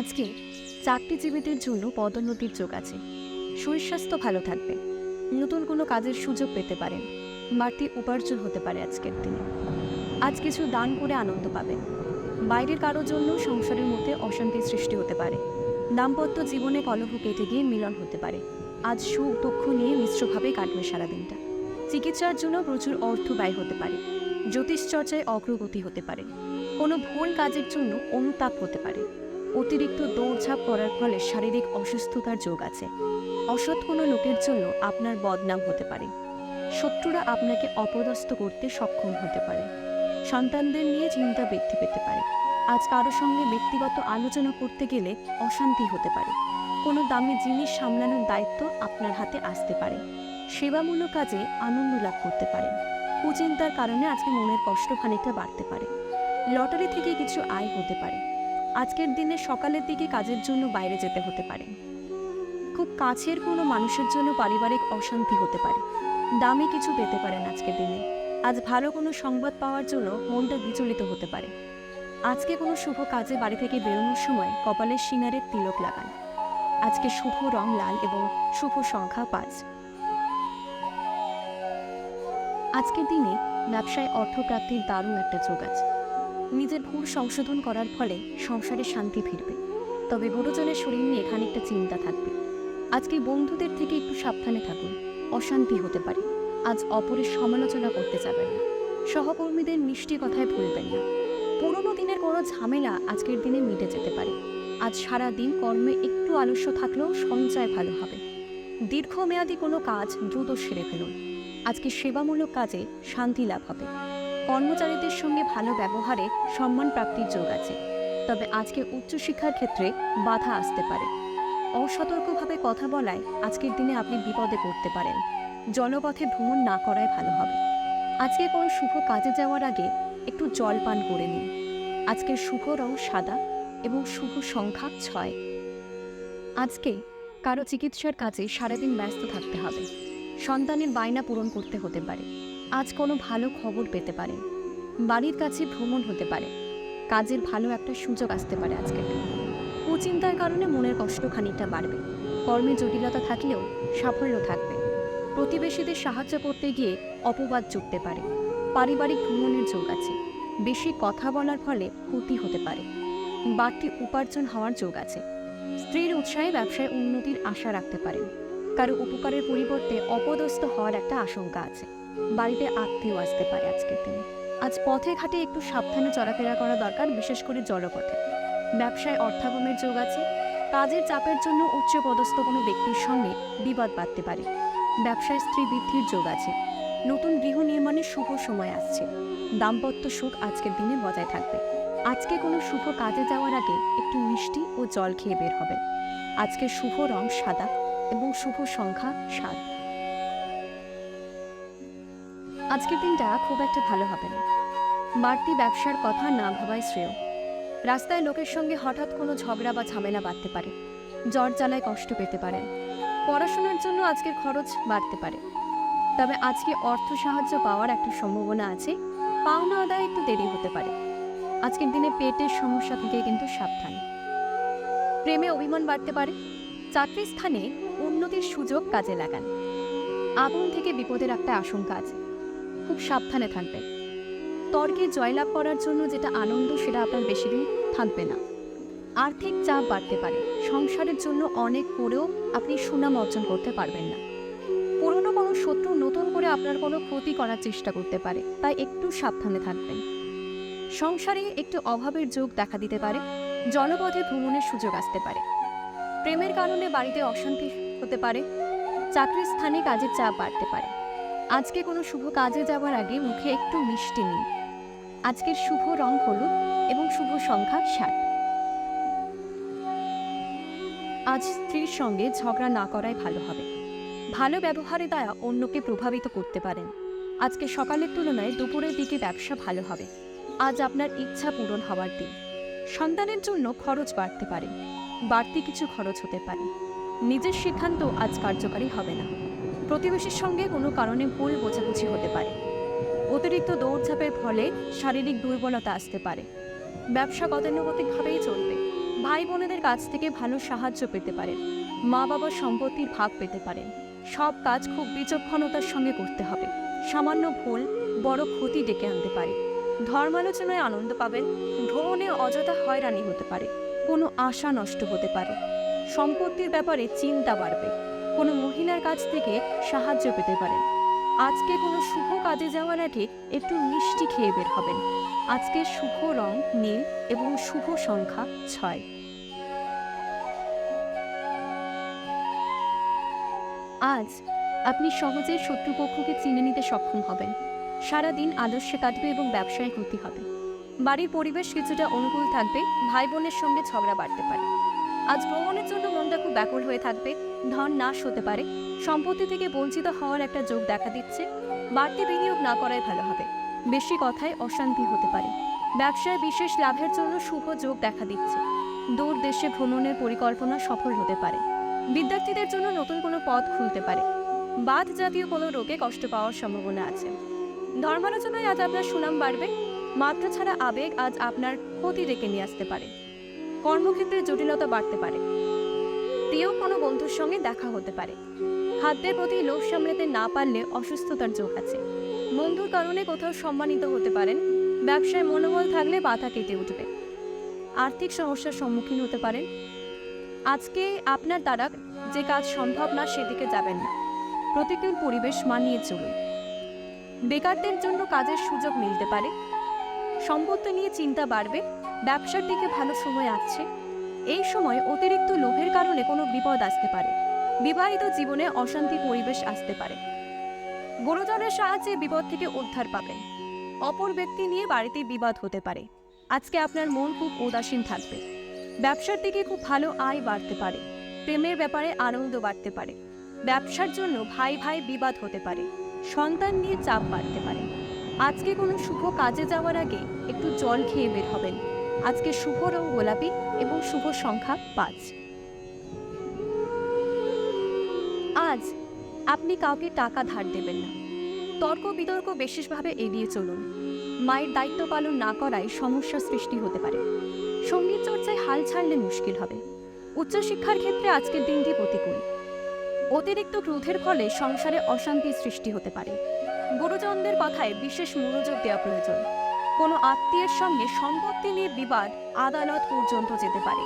আজকে চাকরিজীবীদের জন্য পদোন্নতির যোগ আছে। শরীর স্বাস্থ্য ভালো থাকবে। নতুন কোনো কাজের সুযোগ পেতে পারেন। বাড়তি উপার্জন হতে পারে আজকের দিনে। আজ কিছু দান করে আনন্দ পাবেন। বাইরের কারোর জন্য সংসারের মধ্যে অশান্তির সৃষ্টি হতে পারে। দাম্পত্য জীবনে কলহ কেটে গিয়ে মিলন হতে পারে। আজ সুখ দুঃখ নিয়ে মিশ্রভাবে কাটবে সারাদিনটা। চিকিৎসার জন্য প্রচুর অর্থ ব্যয় হতে পারে। জ্যোতিষ চর্চায় অগ্রগতি হতে পারে। কোনো ভুল কাজের জন্য অনুতাপ হতে পারে। অতিরিক্ত দৌড়ঝাঁপ করার ফলে শারীরিক অসুস্থতার যোগ আছে। অসৎ কোনো লোকের জন্য আপনার বদনাম হতে পারে। শত্রুরা আপনাকে অপদস্থ করতে সক্ষম হতে পারে। সন্তানদের নিয়ে চিন্তা বৃদ্ধি পেতে পারে। আজ কারও সঙ্গে ব্যক্তিগত আলোচনা করতে গেলে অশান্তি হতে পারে। কোনো দামি জিনিস সামলানোর দায়িত্ব আপনার হাতে আসতে পারে। সেবামূলক কাজে আনন্দ লাভ করতে পারেন কুচিন্তার কারণে আজকে মনের কষ্ট খানিকটা বাড়তে পারে। লটারি থেকে কিছু আয় হতে পারে। আজকের দিনে সকালের দিকে কাজের জন্য বাইরে যেতে হতে পারে। খুব কাছের কোনো মানুষের জন্য পারিবারিক অশান্তি হতে পারে। দামি কিছু পেতে পারেন আজকের দিনে। আজ ভালো কোনো সংবাদ পাওয়ার জন্য মনটা বিচলিত হতে পারে। আজকে কোনো শুভ কাজে বাড়ি থেকে বেরোনোর সময় কপালের সিনারের তিলক লাগান। আজকে শুভ রং লাল এবং শুভ সংখ্যা পাঁচ। আজকের দিনে ব্যবসায় অর্থপ্রাপ্তির দারুণ একটা যোগ আছে। নিজের ভুল সংশোধন করার ফলে সংসারে শান্তি ফিরবে। তবে গুরুজনের শরীর নিয়ে খানিকটা চিন্তা থাকবে। আজকে বন্ধুদের থেকে একটু সাবধানে থাকুন, অশান্তি হতে পারে। আজ অপরের সমালোচনা করতে যাবেন না। সহকর্মীদের মিষ্টি কথায় ভুলবেন না। পুরোনো দিনের কোনো ঝামেলা আজকের দিনে মিটে যেতে পারে। আজ সারা দিন কর্মে একটু আলস্য থাকলেও সঞ্চয় ভালো হবে। দীর্ঘমেয়াদী কোনো কাজ দ্রুত সেরে ফেলুন। আজকে সেবামূলক কাজে শান্তি লাভ হবে। কর্মচারীদের সঙ্গে ভালো ব্যবহারে সম্মান প্রাপ্তির যোগ আছে। তবে আজকে উচ্চশিক্ষার ক্ষেত্রে বাধা আসতে পারে। অসতর্কভাবে কথা বলায় আজকের দিনে আপনি বিপদে পড়তে পারেন। জলপথে ভ্রমণ না করাই ভালো হবে। আজকে কোনো শুভ কাজে যাওয়ার আগে একটু জল পান করে নিন। আজকের শুভ রং সাদা এবং শুভ সংখ্যা ছয়। আজকে কারও চিকিৎসার কাজে সারাদিন ব্যস্ত থাকতে হবে। সন্তানের বায়না পূরণ করতে হতে পারে। আজ কোনো ভালো খবর পেতে পারেন বাড়ির কাছে ভ্রমণ হতে পারে। কাজের ভালো একটা সুযোগ আসতে পারে আজকের দিনে কুচিন্তার কারণে মনের কষ্ট খানিকটা বাড়বে। কর্মে জটিলতা থাকলেও সাফল্য থাকবে। প্রতিবেশীদের সাহায্য করতে গিয়ে অপবাদ জুটতে পারে। পারিবারিক ভ্রমণের যোগ আছে। বেশি কথা বলার ফলে ক্ষতি হতে পারে। বাড়তি উপার্জন হওয়ার যোগ আছে। স্ত্রীর উৎসাহে ব্যবসায় উন্নতির আশা রাখতে পারেন। কারও উপকারের পরিবর্তে অপদস্থ হওয়ার একটা আশঙ্কা আছে। বাড়িতে আত্মীয় আসতে পারে আজকের দিনে। আজ পথে ঘাটে একটু সাবধানে চলাফেরা করা দরকার, বিশেষ করে জলপথে। ব্যবসায় অর্থাগমের যোগ আছে, কাজের চাপের জন্য উচ্চ পদস্থ কোনো ব্যক্তির সঙ্গে বিবাদ বাড়তে পারে। ব্যবসায় স্ত্রী বৃদ্ধির যোগ আছে। নতুন গৃহ নির্মাণের শুভ সময় আসছে। দাম্পত্য সুখ আজকের দিনে বজায় থাকবে। আজকে কোনো শুভ কাজে যাওয়ার আগে একটু মিষ্টি ও জল খেয়ে বের হবে আজকে শুভ রং সাদা এবং শুভ সংখ্যা সাত। আজকের দিনটা খুব একটা ভালো হবে না। বাড়তি ব্যবসার কথা না ভাবাই শ্রেয়। রাস্তায় লোকের সঙ্গে হঠাৎ কোনো ঝগড়া বা ঝামেলা বাড়তে পারে। জ্বর জ্বালায় কষ্ট পেতে পারেন। পড়াশোনার জন্য আজকের খরচ বাড়তে পারে। তবে আজকে অর্থ সাহায্য পাওয়ার একটা সম্ভাবনা আছে। পাওনা আদায় একটু দেরি হতে পারে। আজকের দিনে পেটের সমস্যা থেকে কিন্তু সাবধান। প্রেমে অভিমান বাড়তে পারে। চাকরির স্থানে উন্নতির সুযোগ কাজে লাগান। আগুন থেকে বিপদের একটা আশঙ্কা আছে। খুব সাবধানে থাকবেন তর্কে জয়লাভ করার জন্য যেটা আনন্দ, সেটা আপনার বেশি দিন থাকবে না। আর্থিক চাপ বাড়তে পারে। সংসারের জন্য অনেক করেও আপনি সুনাম অর্জন করতে পারবেন না। পুরনো কোনো শত্রু নতুন করে আপনার কোনো ক্ষতি করার চেষ্টা করতে পারে, তাই একটু সাবধানে থাকবেন। সংসারে একটু অভাবের যোগ দেখা দিতে পারে, জলপথে ভ্রমণের সুযোগ আসতে পারে। প্রেমের কারণে বাড়িতে অশান্তি হতে পারে, চাকরির স্থানে কাজের চাপ বাড়তে পারে। আজকে কোনো শুভ কাজে যাওয়ার আগে মুখে একটু মিষ্টি নিন। আজকের শুভ রং হলুদ এবং শুভ সংখ্যা ষাট। আজ স্ত্রীর সঙ্গে ঝগড়া না করাই ভালো হবে। ভালো ব্যবহারে দ্বারা অন্যকে প্রভাবিত করতে পারেন। আজকে সকালের তুলনায় দুপুরের দিকে ব্যবসা ভালো হবে। আজ আপনার ইচ্ছা পূরণ হওয়ার দিন। সন্তানের জন্য খরচ বাড়তে পারে। বাড়তি কিছু খরচ হতে পারে। নিজের সিদ্ধান্ত আজ কার্যকারী হবে না। প্রতিবেশীর সঙ্গে কোনো কারণে ভুল বোঝাবুঝি হতে পারে। অতিরিক্ত দৌড়ঝাঁপের ফলে শারীরিক দুর্বলতা আসতে পারে। ব্যবসা গতানুগতিকভাবেই চলবে। ভাই বোনেদের কাছ থেকে ভালো সাহায্য পেতে পারেন। মা বাবার সম্পত্তির ভাগ পেতে পারেন। সব কাজ খুব বিচক্ষণতার সঙ্গে করতে হবে। সামান্য ভুল বড় ক্ষতি ডেকে আনতে পারে। ধর্মালোচনায় আনন্দ পাবেন, ভ্রমণে অযথা হয়রানি হতে পারে, কোনো আশা নষ্ট হতে পারে। সম্পত্তির ব্যাপারে চিন্তা বাড়বে। কোনো মহিলার কাছ থেকে সাহায্য পেতে পারেন। আজকে কোনো শুভ কাজে যাওয়ার আগে একটু মিষ্টি খেয়ে বের হবেন। আজকে শুভ রং, নীল এবং শুভ সংখ্যা ছয়। আজ আপনি সহজে শত্রুপক্ষকে চিনে নিতে সক্ষম হবেন। সারাদিন আদর্শে কাটবে এবং ব্যবসায় ক্ষতি হবে। বাড়ির পরিবেশ কিছুটা অনুকূল থাকবে ভাই বোনের সঙ্গে ঝগড়া বাড়তে পারে। আজ ভ্রমণের জন্য মনটা খুব ব্যাকুল হয়ে থাকবে। ধন নাশ হতে পারে। সম্পত্তি থেকে বঞ্চিত হওয়ার একটা যোগ দেখা দিচ্ছে। বাড়তি বিনিয়োগ না করাই ভালো হবে। বেশি কথায় অশান্তি হতে পারে। ব্যবসায় বিশেষ লাভের জন্য শুভ যোগ দেখা দিচ্ছে। দূর দেশে ভ্রমণের পরিকল্পনা সফল হতে পারে। বিদ্যার্থীদের জন্য নতুন কোনো পথ খুলতে পারে। বাত জাতীয় কোনো রোগে কষ্ট পাওয়ার সম্ভাবনা আছে। ধর্মালোচনায় আজ আপনার সুনাম বাড়বে। মাত্রা ছাড়া আবেগ আজ আপনার ক্ষতি ডেকে নিয়ে আসতে পারে। কর্মক্ষেত্রে জটিলতা বাড়তে পারে। প্রিয় কোনো বন্ধুর সঙ্গে দেখা হতে পারে। খাদ্যের প্রতি লোভ সামলাতে না পারলে অসুস্থতার যোগ আছে। বন্ধুর কারণে কোথাও সম্মানিত হতে পারেন, ব্যবসায় মনোবল থাকলে বাধা কেটে উঠবে। আর্থিক সমস্যার সম্মুখীন হতে পারেন। আজকে আপনার দ্বারা যে কাজ সম্ভব না সেদিকে যাবেন না। প্রতিকূল পরিবেশ মানিয়ে চলুন। বেকারদের জন্য কাজের সুযোগ মিলতে পারে। সম্পত্তি নিয়ে চিন্তা বাড়বে। ব্যবসার দিকে ভালো সময় আসছে। এই সময় অতিরিক্ত লোভের কারণে কোনো বিপদ আসতে পারে। বিবাহিত জীবনে অশান্তি পরিবেশ আসতে পারে। গুরুজনের সাহায্যে বিপদ থেকে উদ্ধার পাবেন। অপর ব্যক্তি নিয়ে বাড়িতে বিবাদ হতে পারে। আজকে আপনার মন খুব উদাসীন থাকবে। ব্যবসার দিকে খুব ভালো আয় বাড়তে পারে। প্রেমের ব্যাপারে আনন্দ বাড়তে পারে। ব্যবসার জন্য ভাই ভাই বিবাদ হতে পারে। সন্তান নিয়ে চাপ বাড়তে পারে। আজকে কোনো শুভ কাজে যাওয়ার আগে একটু জল খেয়ে বের হবেন। আজকে শুভ রং গোলাপি এবং শুভ সংখ্যা পাঁচ। আজ আপনি কাউকে টাকা ধার দেবেন না। তর্ক বিতর্ক বিশেষভাবে এড়িয়ে চলুন। মায়ের দায়িত্ব পালন না করায় সমস্যা সৃষ্টি হতে পারে। সংগীত চর্চায় হাল ছাড়লে মুশকিল হবে। উচ্চশিক্ষার ক্ষেত্রে আজকের দিনটি প্রতিকূল। অতিরিক্ত ক্রোধের ফলে সংসারে অশান্তি সৃষ্টি হতে পারে। গুরুজনদের কথায় বিশেষ মনোযোগ দেওয়া প্রয়োজন। কোনো আত্মীয়ের সঙ্গে সম্পত্তি নিয়ে বিবাদ আদালত পর্যন্ত যেতে পারে।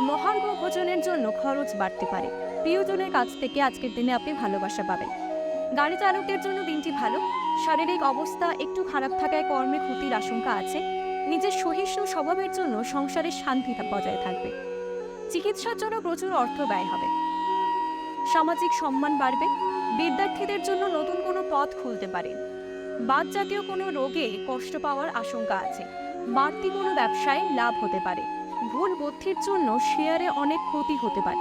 মহার্ঘ ভোজনের জন্য খরচ বাড়তে পারে। প্রিয়জনের কাছ থেকে আজকের দিনে আপনি ভালোবাসা পাবেন। গাড়ি চালকদের জন্য দিনটি ভালো। শারীরিক অবস্থা একটু খারাপ থাকায় কর্মে ক্ষতির আশঙ্কা আছে। নিজের সহিষ্ণু স্বভাবের জন্য সংসারের শান্তি বজায় থাকবে। চিকিৎসার জন্য প্রচুর অর্থ ব্যয় হবে। সামাজিক সম্মান বাড়বে। বিদ্যার্থীদের জন্য নতুন কোনো পথ খুলতে পারে। বাদ জাতীয় কোনো রোগে কষ্ট পাওয়ার আশঙ্কা আছে। বাড়তি কোনো ব্যবসায় লাভ হতে পারে। ভুল বুদ্ধির জন্য শেয়ারে অনেক ক্ষতি হতে পারে।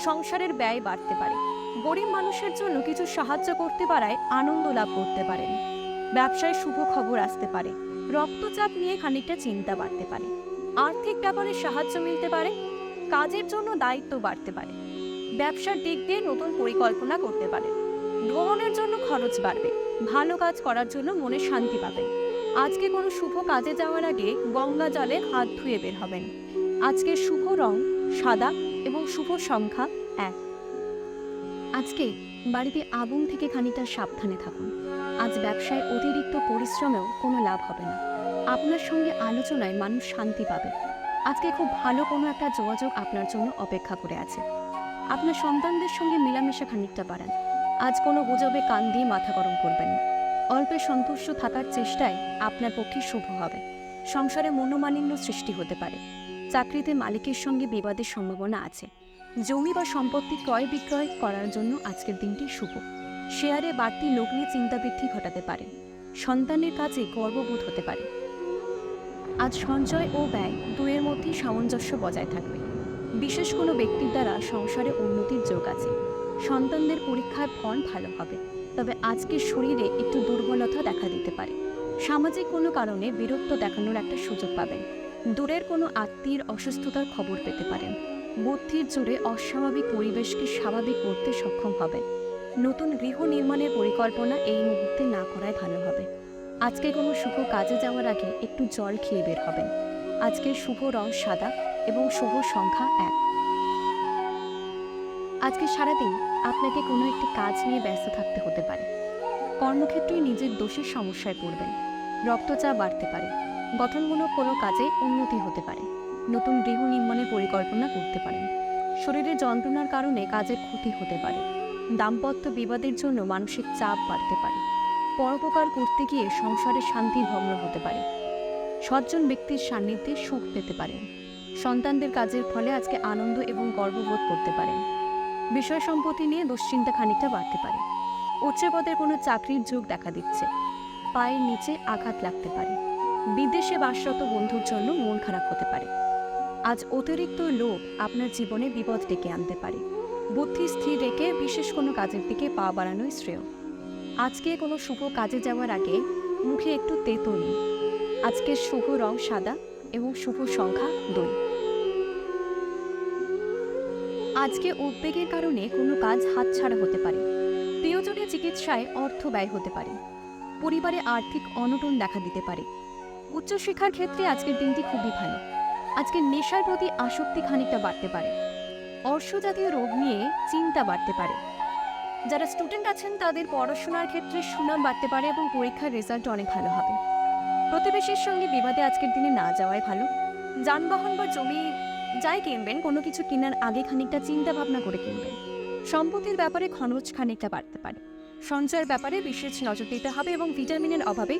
সংসারের ব্যয় বাড়তে পারে। গরিব মানুষের জন্য কিছু সাহায্য করতে পারায় আনন্দ লাভ করতে পারেন। ব্যবসায় শুভ খবর আসতে পারে। রক্তচাপ নিয়ে খানিকটা চিন্তা বাড়তে পারে। আর্থিক ব্যাপারে সাহায্য মিলতে পারে। কাজের জন্য দায়িত্ব বাড়তে পারে। ব্যবসার দিক দিয়ে নতুন পরিকল্পনা করতে পারে। ভ্রমণের জন্য খরচ বাড়বে। ভালো কাজ করার জন্য মনে শান্তি পাবেন। আজকে কোনো শুভ কাজে যাওয়ার আগে গঙ্গা জলে হাত ধুয়ে বের হবেন। আজকে শুভ রং সাদা এবং শুভ সংখ্যা এক। আজকে বাড়িতে আগুন থেকে খানিকটা সাবধানে থাকুন। আজ ব্যবসায় অতিরিক্ত পরিশ্রমেও কোনো লাভ হবে না। আপনার সঙ্গে আলোচনায় মানুষ শান্তি পাবে। আজকে খুব ভালো কোনো একটা যোগাযোগ আপনার জন্য অপেক্ষা করে আছে। আপনার সন্তানদের সঙ্গে মেলামেশা খানিকটা বাড়ান। আজ কোনো গুজবে কান দিয়ে মাথা গরম করবেন না। অল্পে সন্তুষ্ট থাকার চেষ্টায় আপনার পক্ষে শুভ হবে। সংসারে মনোমালিন্য সৃষ্টি হতে পারে। চাকরিতে মালিকের সঙ্গে বিবাদের সম্ভাবনা আছে। জমি বা সম্পত্তি ক্রয় বিক্রয় করার জন্য আজকের দিনটি শুভ। শেয়ারে বাড়তি লোক নিয়ে চিন্তা ঘটাতে পারে। সন্তানের কাজে গর্ববোধ হতে পারে। আজ সঞ্চয় ও ব্যয় দুয়ের মধ্যেই সামঞ্জস্য বজায় থাকবে। বিশেষ কোনো ব্যক্তির দ্বারা সংসারে উন্নতির যোগ আছে। সন্তানদের পরীক্ষার ফল ভালো হবে, তবে আজকের শরীরে একটু দুর্বলতা দেখা দিতে পারে। সামাজিক কোনো কারণে বিরক্ত দেখানোর একটা সুযোগ পাবেন। দূরের কোনো আত্মীয়ের অসুস্থতার খবর পেতে পারেন। বুদ্ধির জোরে অস্বাভাবিক পরিবেশকে স্বাভাবিক করতে সক্ষম হবেন। নতুন গৃহ নির্মাণের পরিকল্পনা এই মুহূর্তে না করাই ভালো হবে। আজকে কোনো শুভ কাজে যাওয়ার আগে একটু জল খেয়ে বের হবেন। আজকের শুভ রং সাদা এবং শুভ সংখ্যা এক। আজকে সারাদিন আপনাকে কোনো একটি কাজ নিয়ে ব্যস্ত থাকতে হতে পারে। কর্মক্ষেত্রে নিজের দোষের সমস্যায় পড়বেন। রক্তচাপ বাড়তে পারে। গঠনমূলক কোনো কাজে উন্নতি হতে পারে। নতুন গৃহ নির্মাণের পরিকল্পনা করতে পারেন। শরীরে যন্ত্রণার কারণে কাজের ক্ষতি হতে পারে। দাম্পত্য বিবাদের জন্য মানসিক চাপ বাড়তে পারে। পরোপকার করতে গিয়ে সংসারে শান্তি ভগ্ন হতে পারে। সজ্জন ব্যক্তির সান্নিধ্যে সুখ পেতে পারেন। সন্তানদের কাজের ফলে আজকে আনন্দ এবং গর্ববোধ করতে পারেন। বিষয় সম্পত্তি নিয়ে দুশ্চিন্তা খানিকটা বাড়তে পারে। উচ্চপদের কোনো চাকরির যোগ দেখা দিচ্ছে। পায়ের নিচে আঘাত লাগতে পারে। বিদেশে বাসরত বন্ধুর জন্য মন খারাপ হতে পারে। আজ অতিরিক্ত লোভ আপনার জীবনে বিপদ ডেকে আনতে পারে। বুদ্ধি স্থির রেখে বিশেষ কোনো কাজের দিকে পা বাড়ানোই শ্রেয়। আজকে কোনো শুভ কাজে যাওয়ার আগে মুখে একটু তেতো নিন। আজকের শুভ রং সাদা এবং শুভ সংখ্যা দুই। আজকে উদ্বেগের কারণে কোনো কাজ হাতছাড়া হতে পারে। প্রিয়জনের চিকিৎসায় অর্থ ব্যয় হতে পারে। পরিবারে আর্থিক অনটন দেখা দিতে পারে। উচ্চশিক্ষার ক্ষেত্রে আজকের দিনটি খুবই ভালো। আজকে নেশার প্রতি আসক্তি খানিকটা বাড়তে পারে। অর্শজাতীয় রোগ নিয়ে চিন্তা বাড়তে পারে। যারা স্টুডেন্ট আছেন, তাদের পড়াশোনার ক্ষেত্রে সুনাম বাড়তে পারে এবং পরীক্ষার রেজাল্ট অনেক ভালো হবে। প্রতিবেশীর সঙ্গে বিবাদে আজকের দিনে না যাওয়াই ভালো। যানবাহন বা জমি যাই কিনবেন, কোনো কিছু কেনার আগে খানিকটা চিন্তা ভাবনা করে কিনবেন। সম্পত্তির ব্যাপারে খরচ খানিকটা বাড়তে পারে। সঞ্চয়ের ব্যাপারে বিশেষ নজর দিতে হবে এবং ভিটামিনের অভাবে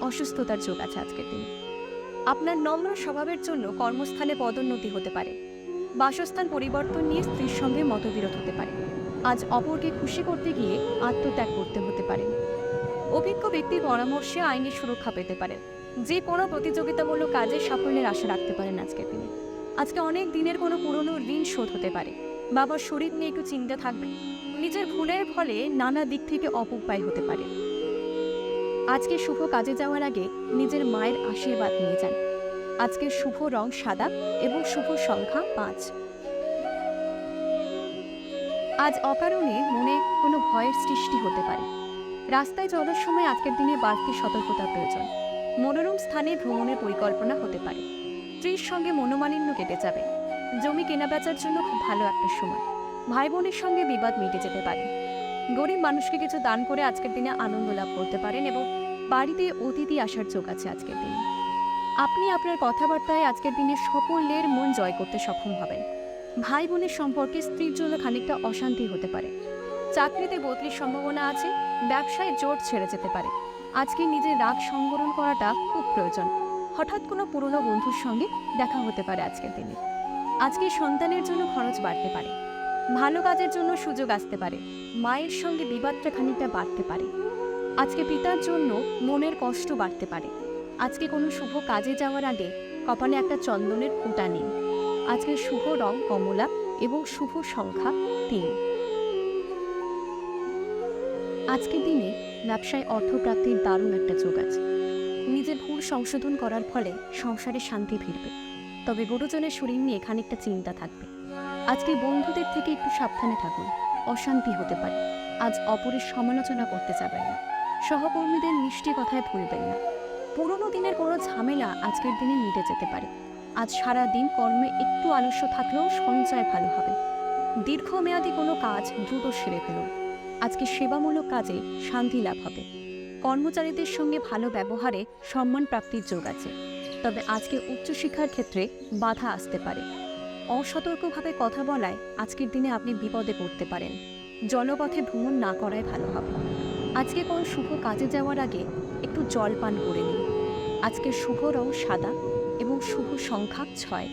অসুস্থতার যোগ আছে আজকের দিনে। আপনার নম্র স্বভাবের জন্য কর্মস্থানে পদোন্নতি হতে পারে। বাসস্থান পরিবর্তন নিয়ে স্ত্রীর সঙ্গে মতবিরোধ হতে পারে। আজ অপরকে খুশি করতে গিয়ে আত্মত্যাগ করতে হতে পারে। অভিজ্ঞ ব্যক্তির পরামর্শে আইনি সুরক্ষা পেতে পারেন। যে কোনো প্রতিযোগিতামূলক কাজে সাফল্যের আশা রাখতে পারেন আজকের দিনে। আজকে অনেক দিনের কোনো পুরনো ঋণ শোধ হতে পারে। বাবার শরীর নিয়ে একটু চিন্তা থাকবে। নিজের ভুলের ফলে নানা দিক থেকে অপব্যয় হতে পারে। আজকে শুভ কাজে যাওয়ার আগে নিজের মায়ের আশীর্বাদ নিয়ে যান। আজকের শুভ রং সাদা এবং শুভ সংখ্যা পাঁচ। আজ অকারণে মনে কোনো ভয়ের সৃষ্টি হতে পারে। রাস্তায় চলার সময় আজকের দিনে বাড়তি সতর্কতা প্রয়োজন। মনোরম স্থানে ভ্রমণের পরিকল্পনা হতে পারে। স্ত্রীর সঙ্গে মনোমালিন্য কেটে যাবে। জমি কেনাবেচার জন্য খুব ভালো একটা সময়। ভাই বোনের সঙ্গে বিবাদ মিটে যেতে পারে। গরিব মানুষকে কিছু দান করে আজকের দিনে আনন্দ লাভ করতে পারেন এবং বাড়িতে অতিথি আসার চোখ আছে আজকের দিনে। আপনি আপনার কথাবার্তায় আজকের দিনে সকলের মন জয় করতে সক্ষম হবেন। ভাই বোনের সম্পর্কে স্ত্রীর জন্য খানিকটা অশান্তি হতে পারে। চাকরিতে বদলির সম্ভাবনা আছে, ব্যবসায় জোট ছেড়ে যেতে পারে। আজকে নিজের রাগ সংবরণ করাটা খুব প্রয়োজন। হঠাৎ কোনো পুরনো বন্ধুর সঙ্গে দেখা হতে পারে আজকের দিনে। আজকে সন্তানের জন্য খরচ বাড়তে পারে। ভালো কাজের জন্য সুযোগ আসতে পারে। মায়ের সঙ্গে বিবাদটা খানিকটা বাড়তে পারে। আজকে পিতার জন্য মনের কষ্ট বাড়তে পারে। আজকে কোনো শুভ কাজে যাওয়ার আগে কপালে একটা চন্দনের ফুটা নিন আজকে শুভ রং কমলা এবং শুভ সংখ্যা তিন। আজকের দিনে ব্যবসায় অর্থপ্রাপ্তির দারুণ একটা যোগ আছে। নিজের ভুল সংশোধন করার ফলে সংসারে শান্তি ফিরবে। তবে গুরুজনের শরীর নিয়ে খানিকটা চিন্তা থাকবে। আজকে বন্ধুদের থেকে একটু সাবধানে থাকুন, অশান্তি হতে পারে। আজ অপরের সমালোচনা করতে যাবেন না। সহকর্মীদের মিষ্টি কথায় ভুলবেন না। পুরোনো দিনের কোনো ঝামেলা আজকের দিনে মিটে যেতে পারে। আজ সারা দিন কর্মে একটু আলস্য থাকলেও সঞ্চয় ভালো হবে। দীর্ঘমেয়াদী কোনো কাজ দ্রুত সেরে ফেলুন। আজকে সেবামূলক কাজে শান্তি লাভ হবে। কর্মচারীদের সঙ্গে ভালো ব্যবহারে সম্মান প্রাপ্তির যোগ আছে। তবে আজকে উচ্চশিক্ষার ক্ষেত্রে বাধা আসতে পারে। অসতর্কভাবে কথা বলায় আজকের দিনে আপনি বিপদে পড়তে পারেন। জলপথে ভ্রমণ না করাই ভালো হবে। আজকে কোনো শুভ কাজে যাওয়ার আগে একটু জল পান করে নিন। আজকে শুভ রং সাদা এবং শুভ সংখ্যা ছয়।